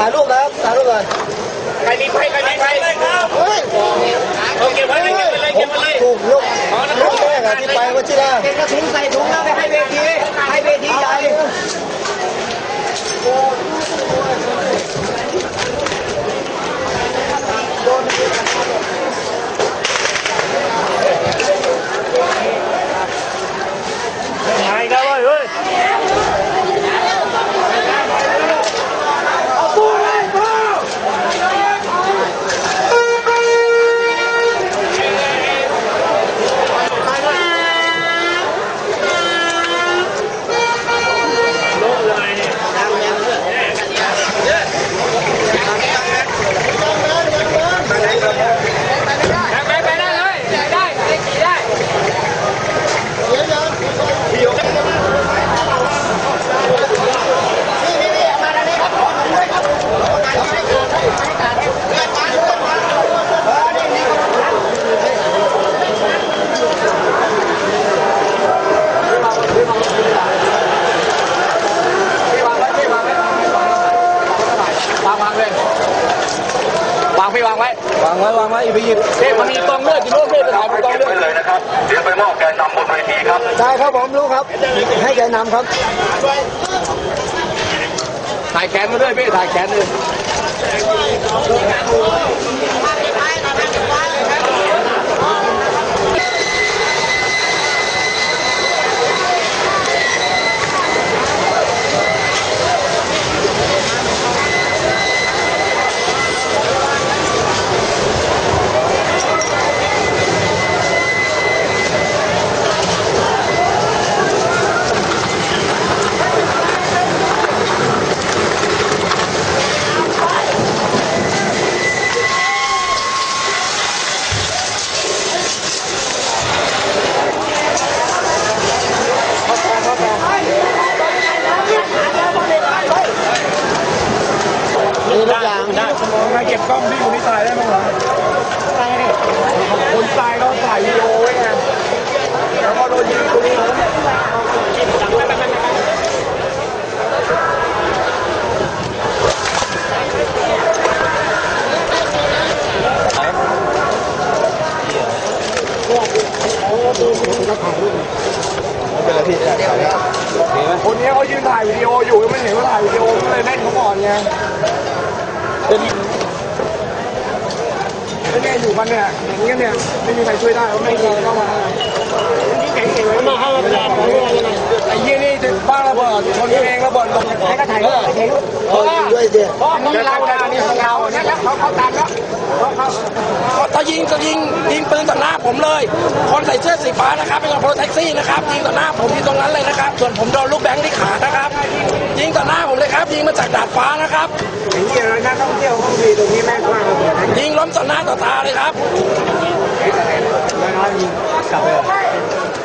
ถ่ายรูปแล้วถ่ายรูปเลยใครมีไฟใครมีไฟเฮ้ยเอาเก็บไว้เลยเก็บไว้เลยผเก็บมไว้เลยถูกยกยกแรกอะที่ไปวัชิระเป็นกระสุนใส่ถุงแล้วไปให้เวทีให้เวทีใหญ่ หายกันเว้ยเฮ้ย ไปไปได้เลยได้ได้ขี่ได้ วางวางเลยวาง พี่วางไว้ วางไว้วางไว้อีกไปหยิบเฮ้ยมันมีกล้องเลือดอยู่โน่นเพื่อนไปถ่ายกล้องเลือดไว้เลยนะครับ เดี๋ยวไปมอบแกนนำบนเวทีครับ ได้ครับผมรู้ครับ ให้แกนำครับ ถ่ายแขนมาด้วยพี่ถ่ายแขนเลย ก็บกล้องที่คนที่ตายได้ไหมวะคนตายเขาถ่ายวีดีโอไว้ไงแล้วพอโดนยิงตรงนี้เป็นไรพี่ถ่ายแล้วคนนี้เขายืนถ่ายวิดีโออยู่ยังไม่เห็นว่าถ่ายวิดีโอก็เลยเล่นเขาก่อนไงเป็ นแค่อยู่กันเนี่ยอย่างเงี้ยเนี่ยไม่มีใครช่วยได้เขาไม่เคยเข้ามาที่เก่งๆเลยมาให้เราแรงไอ้ยี่นี่จะบ้าระเบิดชนเองระเบิดลงให้ก็ถ่ายรูปถ่ายรูปเออยิงด้วยสิเพราะเขาเวลาเวลานี่ของเราเนี่ยแล้วเขาเขาตามแล้วเขาเขาถ้ายิงจะยิงยิงปืนต่อหน้าผมเลย คนใส่เสื้อสีฟ้านะครับเป็นคนแท็กซี่นะครับยิงต่อหน้าผมที่ตรงนั้นเลยนะครับ ส่วนผมโดนลูกแบงค์ที่ขานะครับ ยิงต่อหน้าผมเลยครับ ยิงมาจากดาดฟ้านะครับอย่างนี้นะนักท่องเที่ยวเขามีตรงนี้แม่กว้างระเบิดให้ยิงล้ม ตาต่อตาเลยครับ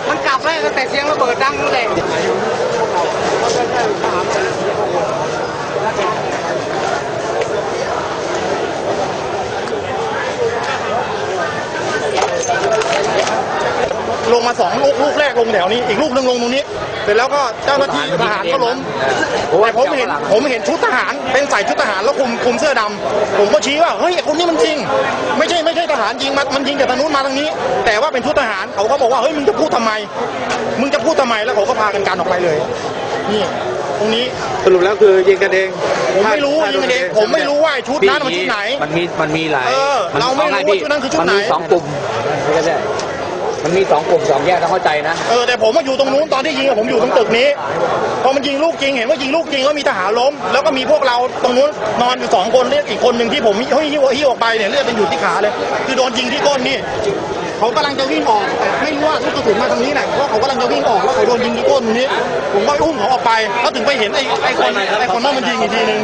มันกลับแล้วแต่เสียงระเบิดดังเลย ลงมาสองลูกลูกแรกลงแถวนี้อีกลูกหนึ่งลงตรงนี้ เสร็จแล้วก็เจ้าหน้าที่ทหารก็ล้มแต่ผมเห็นผมเห็นชุดทหารเป็นใส่ชุดทหารแล้วคุมคุมเสื้อดำผมก็ชี้ว่าเฮ้ยไอ้คนนี้มันจริง ไม่ใช่ไม่ใช่ทหารยิงมามันยิงจากทางนู้นมาทางนี้ แต่ว่าเป็นชุดทหารเขาก็บอกว่าเฮ้ยมึงจะพูดทำไม มึงจะพูดทำไมแล้วเขาก็พากันกันออกไปเลยนี่ตรงนี้สรุปแล้วคือยิงกันเองผมไม่รู้ยิงกันเองผมไม่รู้ว่าไอ้ชุดนั้นมันชุดไหน มันมีมันมีหลายเออเราไม่รู้ว่าชุดนั้นคือชุดไหนมันมีสองกลุ่มไมีสองกลุ่มสองแยกต้องเข้าใจนะเออแต่ผมมาอยู่ตรงนู้นตอนที่ยิงผมอยู่ตรงตึกนี้พอมันยิงลูกจริงเห็นว่ายิงลูกจริงก็มีทหารล้ม แล้วก็มีพวกเราตรงนู้นนอนอยู่สองคนเลือดอีกคนหนึ่งที่ผมเฮ้ยหิ้วหิ้วออกไปเนี่ยเลือดป็นอยู่ที่ขาเลย คือโดนยิงที่ก้นนี่เขากำลังจะวิ่งออกไม่รู้ว่าลูกกระสุนมาทางนี้ไหนเพราะเขากำลังจะวิ่งออกแล้วเขาโดนยิงที่ก้นนี้ ผมก็อุ้มเขาออกไปแล้วถึงไปเห็นไอ้ไอ้คนไอ้คนนั่นมันยิงอีกทีหนึ่ง